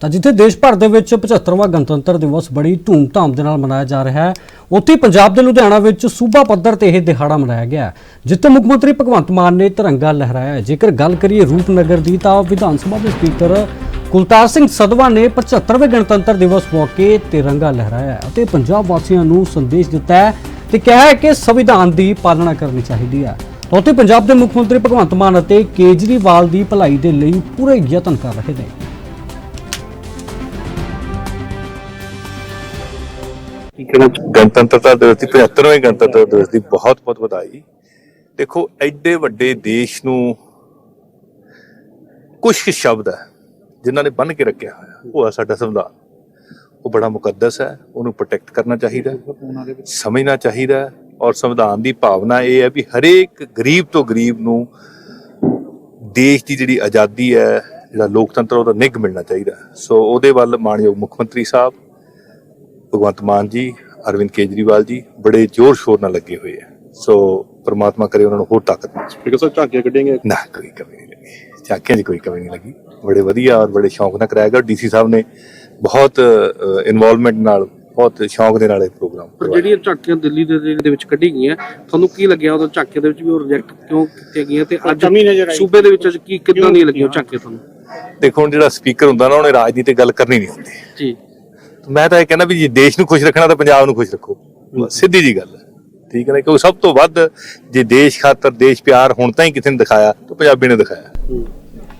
ਤਾਂ ਜਿੱਥੇ ਦੇਸ਼ ਭਰ ਦੇ ਵਿੱਚ 75ਵਾਂ ਗਣਤੰਤਰ ਦਿਵਸ ਬੜੀ ਧੂਮ ਧਾਮ ਦੇ ਨਾਲ ਮਨਾਇਆ ਜਾ ਰਿਹਾ ਹੈ, ਉੱਥੇ ਪੰਜਾਬ ਦੇ ਲੁਧਿਆਣਾ ਵਿੱਚ ਸੂਬਾ ਪੱਧਰ ਤੇ ਇਹ ਦਿਹਾੜਾ ਮਨਾਇਆ ਗਿਆ ਜਿੱਥੇ ਮੁੱਖ ਮੰਤਰੀ ਭਗਵੰਤ ਮਾਨ ਨੇ ਤਿਰੰਗਾ ਲਹਿਰਾਇਆ ਹੈ। ਜੇਕਰ ਗੱਲ ਕਰੀਏ ਰੂਪਨਗਰ ਦੀ, ਤਾਂ ਵਿਧਾਨ ਸਭਾ ਦੇ ਸਪੀਕਰ ਕੁਲਤਾਰ ਸਿੰਘ ਸਦਵਾ ਨੇ 75ਵੇਂ ਗਣਤੰਤਰ ਦਿਵਸ ਮੌਕੇ ਤਿਰੰਗਾ ਲਹਿਰਾਇਆ ਅਤੇ ਪੰਜਾਬ ਵਾਸੀਆਂ ਨੂੰ ਸੰਦੇਸ਼ ਦਿੱਤਾ ਹੈ ਤੇ ਕਿਹਾ ਹੈ ਕਿ ਸੰਵਿਧਾਨ ਦੀ ਪਾਲਣਾ ਕਰਨੀ ਚਾਹੀਦੀ ਹੈ ਉੱਥੇ ਪੰਜਾਬ ਦੇ ਮੁੱਖ ਮੰਤਰੀ ਭਗਵੰਤ ਮਾਨ ਅਤੇ ਕੇਜਰੀਵਾਲ ਦੀ ਭਲਾਈ ਦੇ ਲਈ ਪੂਰੇ ਯਤਨ ਕਰ ਰਹੇ ਨੇ ਗਣਤੰਤਰਤਾ ਦਿਵਸ ਦੀ 75ਵੇਂ ਗਣਤੰਤਰ ਦਿਵਸ ਦੀ ਬਹੁਤ ਬਹੁਤ ਵਧਾਈ। ਦੇਖੋ, ਐਡੇ ਵੱਡੇ ਦੇਸ਼ ਨੂੰ ਕੁਝ ਸ਼ਬਦ ਹੈ, ਜਿਨ੍ਹਾਂ ਨੇ ਬੰਨ ਕੇ ਰੱਖਿਆ ਹੋਇਆ। ਉਹ ਹੈ ਸਾਡਾ ਸੰਵਿਧਾਨ। ਉਹ ਬੜਾ ਮੁਕੱਦਸ ਹੈ, ਉਹਨੂੰ ਪ੍ਰੋਟੈਕਟ ਕਰਨਾ ਚਾਹੀਦਾ ਸਮਝਣਾ ਚਾਹੀਦਾ ਔਰ ਸੰਵਿਧਾਨ ਦੀ ਭਾਵਨਾ ਇਹ ਹੈ ਵੀ ਹਰੇਕ ਗਰੀਬ ਤੋਂ ਗਰੀਬ ਨੂੰ ਦੇਸ਼ ਦੀ ਜਿਹੜੀ ਆਜ਼ਾਦੀ ਹੈ, ਜਿਹੜਾ ਲੋਕਤੰਤਰ ਉਹਦਾ ਨਿੱਘ ਮਿਲਣਾ ਚਾਹੀਦਾ ਸੋ ਉਹਦੇ ਵੱਲ ਮਾਨਯੋਗ ਮੁੱਖ ਮੰਤਰੀ ਸਾਹਿਬ ਭਗਵੰਤ ਮਾਨ ਜੀ ਅਰਵਿੰਦ ਕੇਜਰੀਵਾਲ ਜੀ ਬੜੇ ਜ਼ੋਰ ਸ਼ੋਰ ਨਾਲ ਲੱਗੇ ਹੋਏ ਆ। ਸੋ ਪ੍ਰਮਾਤਮਾ ਕਰੇ ਉਹਨਾਂ ਨੂੰ ਹੋਰ ਤਾਕਤ ਦੇਵੇ ਸਪੀਕਰ ਸਾਹਿਬ ਝਾਕੀਆਂ ਕੱਢेंगे ਨਾ ਕੋਈ ਕਮੀ ਨਹੀਂ ਲੱਗੀ। ਝਾਕੀਆਂ 'ਚ ਕੋਈ ਕਮੀ ਨਹੀਂ ਲੱਗੀ। ਬੜੇ ਵਧੀਆ ਔਰ ਬੜੇ ਸ਼ੌਂਕ ਨਾਲ ਕਰਾਇਆ ਗਿਆ। ਡੀਸੀ ਸਾਹਿਬ ਨੇ ਬਹੁਤ ਇਨਵੋਲਵਮੈਂਟ ਨਾਲ ਬਹੁਤ ਸ਼ੌਂਕ ਦੇ ਨਾਲ ਇਹ ਪ੍ਰੋਗਰਾਮ ਪਰ ਜਿਹੜੀਆਂ ਝਾਕੀਆਂ ਦਿੱਲੀ ਦੇ ਦੇ ਵਿੱਚ ਕੱਢੀ ਗਈਆਂ ਤੁਹਾਨੂੰ ਕੀ ਲੱਗਿਆ ਉਦੋਂ ਝਾਕੀਆਂ ਦੇ ਵਿੱਚ ਵੀ ਉਹ ਰਿਜੈਕਟ ਕਿਉਂ ਕੀਤੀਆਂ ਗਈਆਂ ਤੇ ਅੱਜ। ਸੂਬੇ ਦੇ ਵਿੱਚ ਅੱਜ ਕੀ ਕਿੱਦਾਂ ਨਹੀਂ ਲੱਗੀਆਂ ਝਾਕੀਆਂ ਤੁਹਾਨੂੰ? ਦੇਖੋ ਜਿਹੜਾ ਸਪੀਕਰ ਹੁੰਦਾ ਨਾ ਉਹਨੇ ਰਾਜਨੀਤੀ ਗੱਲ ਕਰਨੀ ਨਹੀਂ ਹੁੰਦੀ। ਜੀ। ਮੈਂ ਤਾਂ ਇਹ ਕਹਿੰਦਾ ਵੀ ਜੇ ਦੇਸ਼ ਨੂੰ ਖੁਸ਼ ਰੱਖਣਾ ਤਾਂ ਪੰਜਾਬ ਨੂੰ ਖੁਸ਼ ਰੱਖੋ। ਸਿੱਧੀ ਜੀ ਗੱਲ ਹੈ। ਠੀਕ ਹੈ ਨਾ? ਕਿਉਂਕਿ ਸਭ ਤੋਂ ਵੱਧ ਜੇ ਦੇਸ਼ ਖਾਤਰ ਦੇਸ਼ ਪਿਆਰ ਹੁਣ ਤਾਂ ਹੀ ਕਿਸੇ ਨੇ ਦਿਖਾਇਆ, ਤਾਂ ਪੰਜਾਬੀ ਨੇ ਦਿਖਾਇਆ।